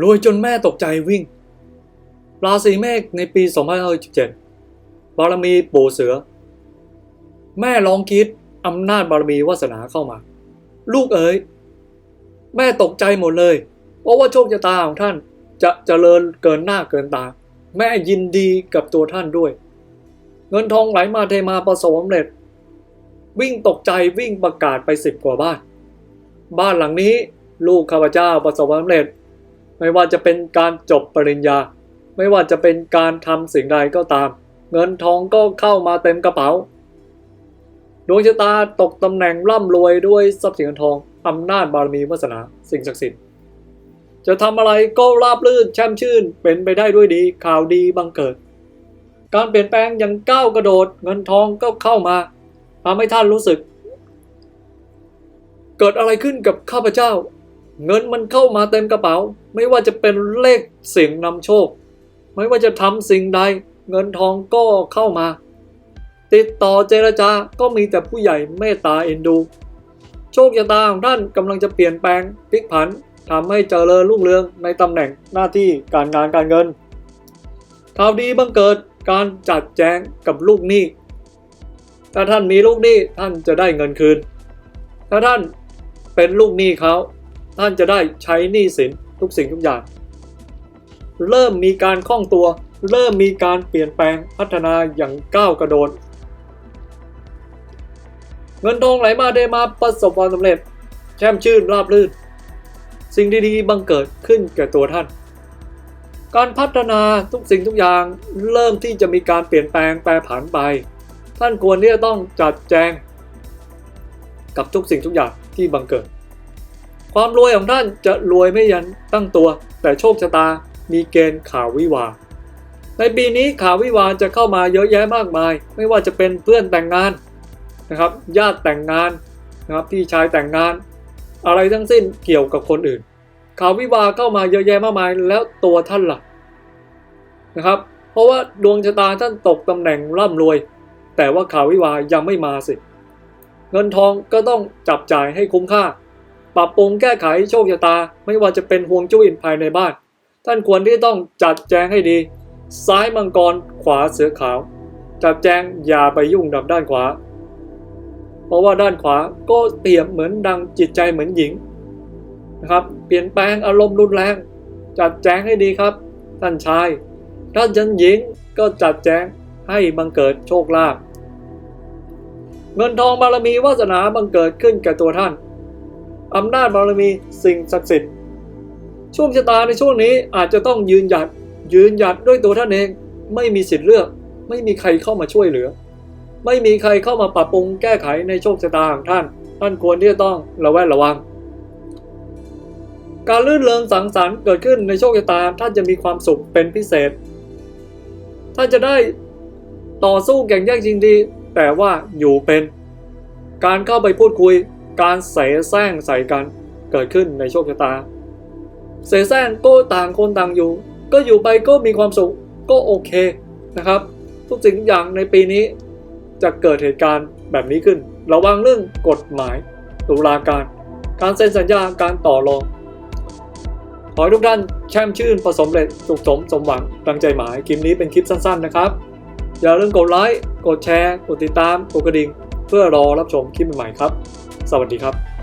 รวยจนแม่ตกใจวิ่ง ราศีเมษในปี 2517บารมีปู่เสือ แม่ลองคิดอำนาจบารมีวาสนาเข้ามา ลูกเอ๋ยแม่ตกใจหมดเลย เพราะว่าโชคชะตาของท่านจะเจริญเกินหน้าเกินตา แม่ยินดีกับตัวท่านด้วย เงินทองไหลมาเทมาประสบความสำเร็จ วิ่งตกใจวิ่งประกาศไปสิบกว่าบ้าน บ้านหลังนี้ลูกข้าพเจ้าประสบความสำเร็จ ไม่ว่าจะเป็นการจบปริญญา ไม่ว่าจะเป็นการทำสิ่งใดก็ตาม เงินทองก็เข้ามาเต็มกระเป๋า ดวงชะตาตกตำแหน่งร่ำรวยด้วยทรัพย์สินเงินทองอำนาจบารมีวาสนาสิ่งศักดิ์สิทธิ์จะทำอะไรก็ราบรื่นแช่มชื่นเป็นไปได้ด้วยดีข่าวดีบังเกิด การเปลี่ยนแปลงอย่างก้าวกระโดดเงินทองก็เข้ามาทำให้ท่านรู้สึก เกิดอะไรขึ้นกับข้าพเจ้า เงินมันเข้ามาเต็มกระเป๋า ไม่ว่าจะเป็นเลขเสียงนำโชค ไม่ว่าจะทำสิ่งใด เงินทองก็เข้ามา ติดต่อเจรจาก็มีแต่ผู้ใหญ่เมตตาเอ็นดู โชคชะตาของท่านกำลังจะเปลี่ยนแปลงพลิกผันทำให้เจริญรุ่งเรืองในตำแหน่งหน้าที่การงานการเงินข่าวดีบังเกิดการจัดแจงกับลูกหนี้ ถ้าท่านมีลูกหนี้ท่านจะได้เงินคืน ถ้าท่านเป็นลูกหนี้เขา ท่านจะได้ใช้หนี้สินทุกสิ่งทุกอย่าง เริ่มมีการคล่องตัว เริ่มมีการเปลี่ยนแปลงพัฒนาอย่างก้าวกระโดด เงินทองไหลมาได้มาประสบความสำเร็จ แช่มชื่นราบรื่น สิ่งดีๆบังเกิดขึ้นแก่ตัวท่าน การพัฒนาทุกสิ่งทุกอย่าง เริ่มที่จะมีการเปลี่ยนแปลงแปรผันไป ท่านควรที่จะต้องจัดแจง กับทุกสิ่งทุกอย่างที่บังเกิด ความรวยของท่านจะรวยไม่ยันตั้งตัว แต่โชคชะตามีเกณฑ์ข่าววิวา ในปีนี้ข่าววิวาจะเข้ามาเยอะแยะมากมาย ไม่ว่าจะเป็นเพื่อนแต่งงานนะครับ ญาติแต่งงานนะครับพี่ชายแต่งงาน อะไรทั้งสิ้นเกี่ยวกับคนอื่น ข่าววิวาเข้ามาเยอะแยะมากมายแล้วตัวท่านล่ะนะครับ เพราะว่าดวงชะตาท่านตกตำแหน่งร่ำรวย แต่ว่าข่าววิวายังไม่มาสิ เงินทองก็ต้องจับจ่ายให้คุ้มค่า ปรับปรุงแก้ไขโชคชะตา ไม่ว่าจะเป็นห่วงจุ้ยภายในบ้าน ท่านควรที่ต้องจัดแจงให้ดี ซ้ายมังกรขวาเสือขาว จัดแจงอย่าไปยุ่งกับด้านขวา เพราะว่าด้านขวาก็เปรียบเหมือนดังจิตใจเหมือนหญิงนะครับเปลี่ยนแปลงอารมณ์รุนแรง จัดแจงให้ดีครับ ท่านชายถ้าจันหญิงก็จัดแจงให้บังเกิดโชคลาภเงินทองบารมีวาสนาบังเกิดขึ้นแก่ตัวท่าน อำนาจบารมีสิ่งศักดิ์สิทธิ์ช่วงชะตาในช่วงนี้อาจจะต้องยืนหยัดยืนหยัดด้วยตัวท่านเอง ไม่มีสิทธิ์เลือก ไม่มีใครเข้ามาช่วยเหลือ ไม่มีใครเข้ามาปรับปรุงแก้ไขในโชคชะตาของท่าน ท่านควรที่จะต้องระแวดระวัง การลื่นเริงสังสรรค์เกิดขึ้นในโชคชะตาท่านจะมีความสุขเป็นพิเศษ ท่านจะได้ต่อสู้แข่งแย่งจริงดี แต่ว่าอยู่เป็น การเข้าไปพูดคุย การเสแสร้งใส่กันเกิดขึ้นในโชคชะตา เสแสร้งก็ต่างคนต่างอยู่ ก็อยู่ไปก็มีความสุขก็โอเคนะครับ ทุกสิ่งทุกอย่างในปีนี้จะเกิดเหตุการณ์แบบนี้ขึ้น ระวังเรื่องกฎหมายตุลาการ การเซ็นสัญญาการต่อรองขอให้ทุกท่านแช่มชื่นประสมเร็จสุขสมสมหวังดังใจหมายคลิปนี้เป็นคลิปสั้นๆนะครับ อย่าลืมกดไลค์กดแชร์ กดติดตามกดกระดิ่ง พื่อรอรับชมคลิปใหม่ๆครับ สวัสดีครับ